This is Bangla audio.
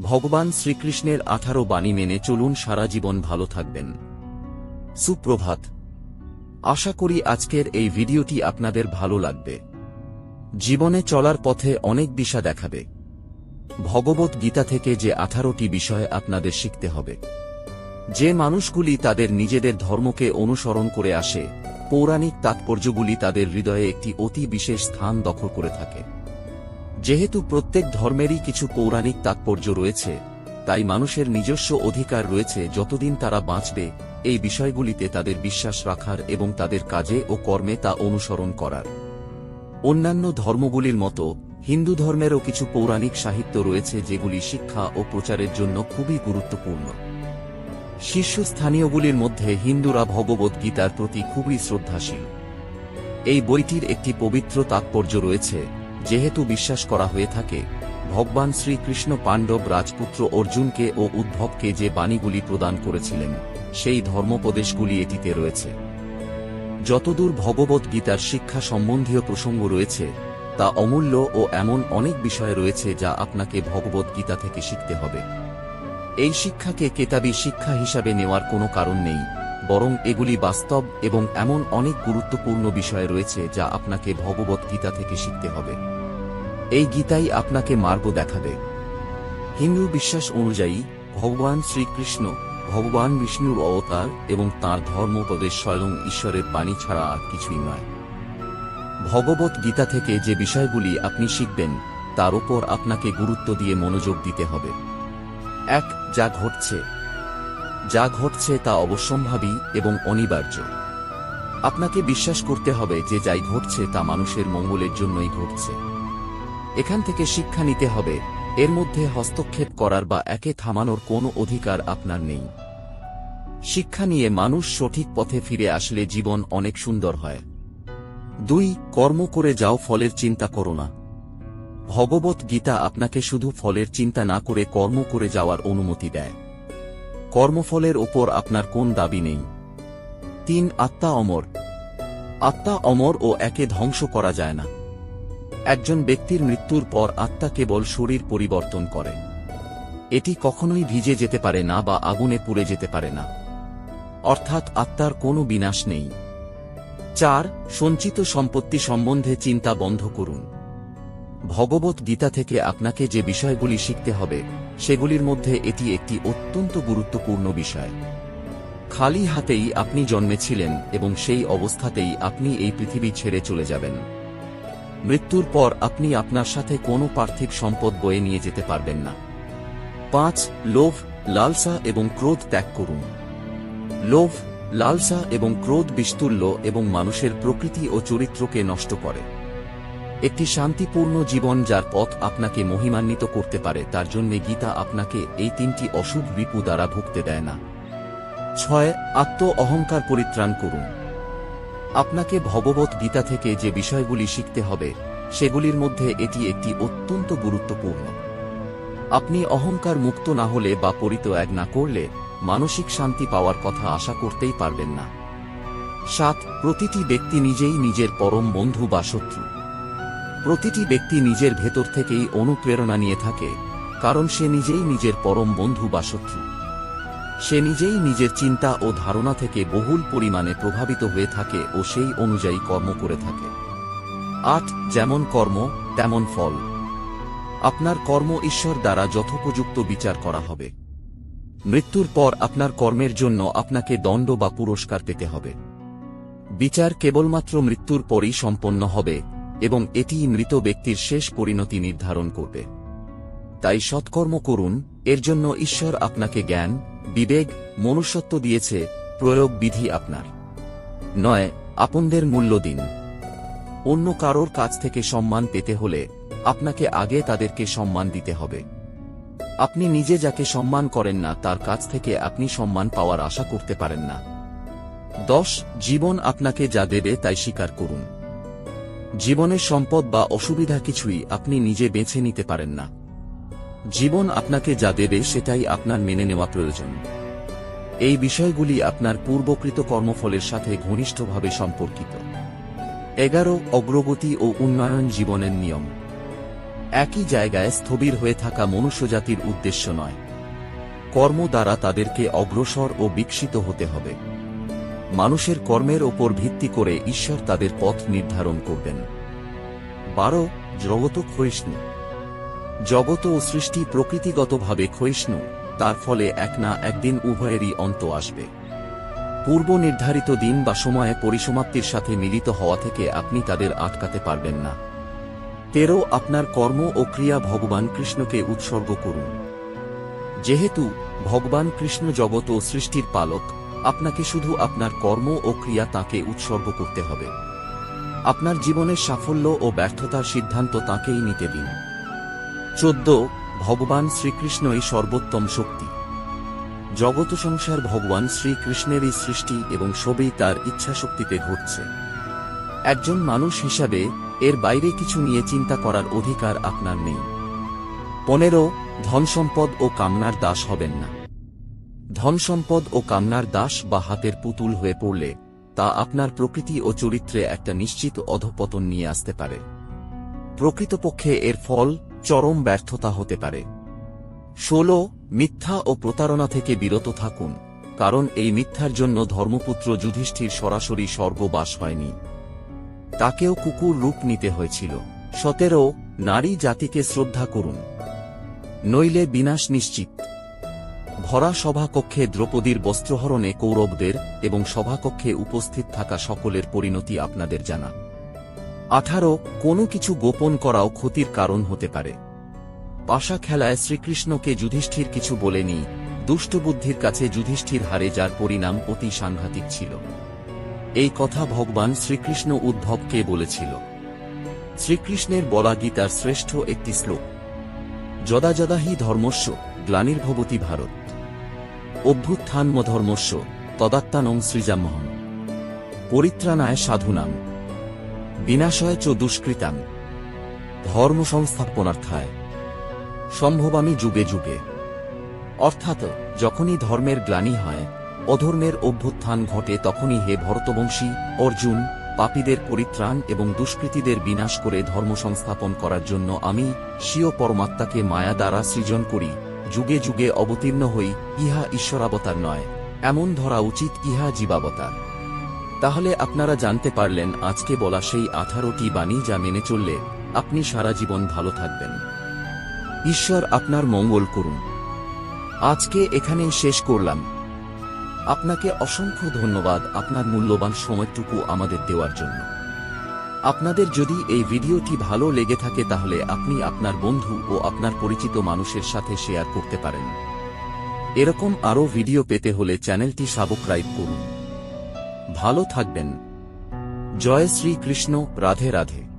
ভগবান শ্রীকৃষ্ণের আঠারো বাণী মেনে চলুন সারা জীবন ভালো থাকবেন। সুপ্রভাত। আশা করি আজকের এই ভিডিওটি আপনাদের ভালো লাগবে। জীবনে চলার পথে অনেক দিশা দেখাবে। ভগবত গীতা থেকে যে আঠারোটি বিষয় আপনাদের শিখতে হবে। যে মানুষগুলি তাদের নিজেদের ধর্মকে অনুসরণ করে আসে, পৌরাণিক তাৎপর্যগুলি তাদের হৃদয়ে একটি অতি বিশেষ স্থান দখল করে থাকে। যেহেতু প্রত্যেক ধর্মেরই কিছু পৌরাণিক তাৎপর্য রয়েছে, তাই মানুষের নিজস্ব অধিকার রয়েছে যতদিন তারা বাঁচবে, এই বিষয়গুলিতে তাদের বিশ্বাস রাখার এবং তাদের কাজে ও কর্মে তা অনুসরণ করার। অন্যান্য ধর্মগুলির মতো, হিন্দু ধর্মেরও কিছু পৌরাণিক সাহিত্য রয়েছে যেগুলি শিক্ষা ও প্রচারের জন্য খুবই গুরুত্বপূর্ণ। শীর্ষস্থানীয়গুলির মধ্যে হিন্দুরা ভগবত গীতার প্রতি খুবই শ্রদ্ধাশীল। এই বইটির একটি পবিত্র তাৎপর্য রয়েছে যেহেতু বিশ্বাস করা হয়ে থাকে, ভগবান শ্রীকৃষ্ণ পাণ্ডব রাজপুত্র অর্জুনকে ও উদ্ভবকে যে বাণীগুলি প্রদান করেছিলেন, সেই ধর্মোপদেশগুলি এটিতে রয়েছে। যতদূর ভগবত গীতার শিক্ষা সম্বন্ধীয় প্রসঙ্গ রয়েছে, তা অমূল্য ও এমন অনেক বিষয় রয়েছে যা আপনাকে ভগবত গীতা থেকে শিখতে হবে। এই শিক্ষাকে কেতাবি শিক্ষা হিসাবে নেওয়ার কোনো কারণ নেই, বরং এগুলি বাস্তব এবং এমন অনেক গুরুত্বপূর্ণ বিষয় রয়েছে যা আপনাকে ভগবত গীতা থেকে শিখতে হবে। এই গীতাই আপনাকে মার্গ দেখাবে। হিন্দু বিশ্বাস অনুযায়ী, ভগবান শ্রীকৃষ্ণ, ভগবান বিষ্ণুর অবতার এবং তাঁর ধর্মোপদেশ স্বয়ং ঈশ্বরের বাণী ছাড়া আর কিছুই নয়। ভগবত গীতা থেকে যে বিষয়গুলি আপনি শিখবেন, তার উপর আপনাকে গুরুত্ব দিয়ে মনোযোগ দিতে হবে। এক, যা ঘটছে। যা ঘটছে তা অবশ্যম্ভাবী এবং অনিবার্য। আপনাকে বিশ্বাস করতে হবে যে যাই ঘটছে তা মানুষের মঙ্গলের জন্যই ঘটছে। এখান থেকে শিক্ষা নিতে হবে। এর মধ্যে হস্তক্ষেপ করার বা একে থামানোর কোনো অধিকার আপনার নেই। শিক্ষা নিয়ে মানুষ সঠিক পথে ফিরে আসলে জীবন অনেক সুন্দর হয়। দুই, কর্ম করে যাও ফলের চিন্তা করো না। ভগবত গীতা আপনাকে শুধু ফলের চিন্তা না করে কর্ম করে যাওয়ার অনুমতি দেয়। কর্মফলের ওপর আপনার কোন দাবি নেই। তিন, আত্মা অমর। আত্মা অমর ও একে ধ্বংস করা যায় না। একজন ব্যক্তির মৃত্যুর পর আত্মা কেবল শরীর পরিবর্তন করে। এটি কখনোই ভিজে যেতে পারে না বা আগুনে পুড়ে যেতে পারে না। অর্থাৎ আত্মার কোনো বিনাশ নেই। চার, সঞ্চিত সম্পত্তি সম্বন্ধে চিন্তা বন্ধ করুন। ভগবত গীতা থেকে আপনাকে যে বিষয়গুলি শিখতে হবে, সেগুলির মধ্যে এটি একটি অত্যন্ত গুরুত্বপূর্ণ বিষয়। খালি হাতেই আপনি জন্মেছিলেন এবং সেই অবস্থাতেই আপনি এই পৃথিবী ছেড়ে চলে যাবেন। মৃত্যুর পর আপনি আপনার সাথে কোনো পার্থিব সম্পদ বয়ে নিয়ে যেতে পারবেন না। পাঁচ, লোভ, লালসা এবং ক্রোধ ত্যাগ করুন। লোভ, লালসা এবং ক্রোধ বিস্তুল্য এবং মানুষের প্রকৃতি ও চরিত্রকে নষ্ট করে। একটি শান্তিপূর্ণ জীবন যার পথ আপনাকে মহিমান্বিত করতে পারে, তার জন্য গীতা আপনাকে এই তিনটি অশুভ বিপু দ্বারা ভুগতে দেয় না। ছয় আত্ম অহংকার পরিত্রাণ করুন। আপনাকে ভগবত গীতা থেকে যে বিষয়গুলি শিখতে হবে, সেগুলির মধ্যে এটি একটি অত্যন্ত গুরুত্বপূর্ণ। আপনি অহংকার মুক্ত না হলে বা পরিত্যাগ না করলে, মানসিক শান্তি পাওয়ার কথা আশা করতেই পারবেন না। সাত, প্রতিটি ব্যক্তি নিজেই নিজের পরম বন্ধু বা শত্রু। প্রতিটি ব্যক্তি নিজের ভেতর থেকেই অনুপ্রেরণা নিয়ে থাকে, কারণ সে নিজেই নিজের পরম বন্ধু বা শত্রু। সে নিজেই নিজের চিন্তা ও ধারণা থেকে বহুল পরিমাণে প্রভাবিত হয়ে থাকে ও সেই অনুযায়ী কর্ম করে থাকে। আট, যেমন কর্ম, তেমন ফল। আপনার কর্ম ঈশ্বর দ্বারা যথোপযুক্ত বিচার করা হবে। মৃত্যুর পর আপনার কর্মের জন্য আপনাকে দণ্ড বা পুরস্কার পেতে হবে। বিচার কেবলমাত্র মৃত্যুর পরই সম্পন্ন হবে এবং এটি মৃত ব্যক্তির শেষ পরিণতি নির্ধারণ করবে। তাই সৎকর্ম করুন, এর জন্য ঈশ্বর আপনাকে জ্ঞান, বিবেক, মনুষ্যত্ব দিয়েছে, প্রয়োগ বিধি আপনার। নয়, আপনদের মূল্য দিন। অন্য কারোর কাছ থেকে সম্মান পেতে হলে আপনাকে আগে তাদেরকে সম্মান দিতে হবে। আপনি নিজে যাকে সম্মান করেন না, তার কাছ থেকে আপনি সম্মান পাওয়ার আশা করতে পারেন না। দশ, জীবন আপনাকে যা দেবে তাই স্বীকার করুন। জীবনের সম্পদ বা অসুবিধা কিছুই আপনি নিজে বেছে নিতে পারেন না। জীবন আপনাকে যা দেবে সেটাই আপনার মেনে নেওয়া প্রয়োজন। এই বিষয়গুলি আপনার পূর্বকৃত কর্মফলের সাথে ঘনিষ্ঠভাবে সম্পর্কিত। এগারো, অগ্রগতি ও উন্নয়ন জীবনের নিয়ম। একই জায়গায় স্থবির হয়ে থাকা মনুষ্যজাতির উদ্দেশ্য নয়। কর্ম দ্বারা তাদেরকে অগ্রসর ও বিকশিত হতে হবে। মানুষের কর্মের ওপর ভিত্তি করে ঈশ্বর তাদের পথ নির্ধারণ করবেন। বারো জগত ক্ষয়িষ্ণু জগত ও সৃষ্টি প্রকৃতিগতভাবে ক্ষয়িষ্ণু, তার ফলে এক না একদিন উভয়েরই অন্ত আসবে। পূর্ব নির্ধারিত দিন বা সময়ে পরিসমাপ্তির সাথে মিলিত হওয়া থেকে আপনি তাদের আটকাতে পারবেন না। তেরো, আপনার কর্ম ও ক্রিয়া ভগবান কৃষ্ণকে উৎসর্গ করুন। যেহেতু ভগবান কৃষ্ণ জগৎ ও সৃষ্টির পালক, আপনাকে শুধু আপনার কর্ম ও ক্রিয়া তাকে উৎসর্গ করতে হবে। আপনার জীবনের সাফল্য ও ব্যর্থতার সিদ্ধান্ত তাকেই নিতে দিন। চোদ্দ, ভগবান শ্রীকৃষ্ণই সর্বোত্তম শক্তি। জগত সংসার ভগবান শ্রীকৃষ্ণেরই সৃষ্টি এবং সবই তার ইচ্ছাশক্তিতে ঘটছে। একজন মানুষ হিসাবে এর বাইরে কিছু নিয়ে চিন্তা করার অধিকার আপনার নেই। পনেরো, ধনসম্পদ ও কামনার দাস হবেন না। ধনসম্পদ ও কামনার দাস বা হাতের পুতুল হয়ে পড়লে তা আপনার প্রকৃতি ও চরিত্রে একটা নিশ্চিত অধপতন নিয়ে আসতে পারে। প্রকৃতপক্ষে এর ফল চরম ব্যর্থতা হতে পারে। ষোলো, মিথ্যা ও প্রতারণা থেকে বিরত থাকুন, কারণ এই মিথ্যার জন্য ধর্মপুত্র যুধিষ্ঠির সরাসরি স্বর্গবাস হয়নি। তাকেও কুকুর রূপ নিতে হয়েছিল। সতেরো, নারী জাতিকে শ্রদ্ধা করুন। নইলে বিনাশ নিশ্চিত। ভরা সভাকক্ষে দ্রৌপদীর বস্ত্রহরণে কৌরবদের এবং সভাকক্ষে উপস্থিত থাকা সকলের পরিণতি আপনাদের জানা। আঠারো কোনো কিছু গোপন করাও ক্ষতির কারণ হতে পারে। পাশা খেলায় শ্রীকৃষ্ণকে যুধিষ্ঠির কিছু বলেনি দুষ্টবুদ্ধির কাছে যুধিষ্ঠির হারে যার পরিণাম অতি সাংঘাতিক ছিল। এই কথা ভগবান শ্রীকৃষ্ণ উদ্ভবকে বলেছিল। শ্রীকৃষ্ণের বলা গীতার শ্রেষ্ঠ একটি শ্লোক। যদা হি ধর্মস্য, গ্লানির্ভবতী ভারত। অভ্যুত্থানমধর্মস্য তদাত্মানং সৃজামহম পরিত্রাণায় সাধুনাম। বিনাশয় চ দুষ্কৃতাম ধর্ম সংস্থাপনার্থায় সম্ভবামী যুগে যুগে। অর্থাৎ, যখনই ধর্মের গ্লানি হয়, অধর্মের অভ্যুত্থান ঘটে তখনই হে ভরতবংশী, অর্জুন, পাপীদের পরিত্রাণ এবং দুষ্কৃতীদের বিনাশ করে ধর্ম সংস্থাপন করার জন্য আমি, স্বীয় পরমাত্মাকে মায়া দ্বারা সৃজন করি, যুগে যুগে অবতীর্ণ হই, ইহা ঈশ্বরাবতার নয়। এমন ধরা উচিত ইহা জীবাবতার। তাহলে আপনারা জানতে পারলেন আজকে বলা সেই আঠারোটি বাণী যা মেনে চললে আপনি সারা জীবন ভালো থাকবেন। ঈশ্বর আপনার মঙ্গল করুন। আজকে এখানেই শেষ করলাম। আপনাকে অসংখ্য ধন্যবাদ আপনার মূল্যবান সময়টুকু আমাদের দেওয়ার জন্য। আপনাদের যদি এই ভিডিওটি ভালো লেগে থাকে তাহলে আপনি আপনার বন্ধু ও আপনার পরিচিত মানুষের সাথে শেয়ার করতে পারেন। এরকম আরও ভিডিও পেতে হলে চ্যানেলটি সাবস্ক্রাইব করুন। ভালো থাকবেন। জয় শ্রী কৃষ্ণ রাধে রাধে।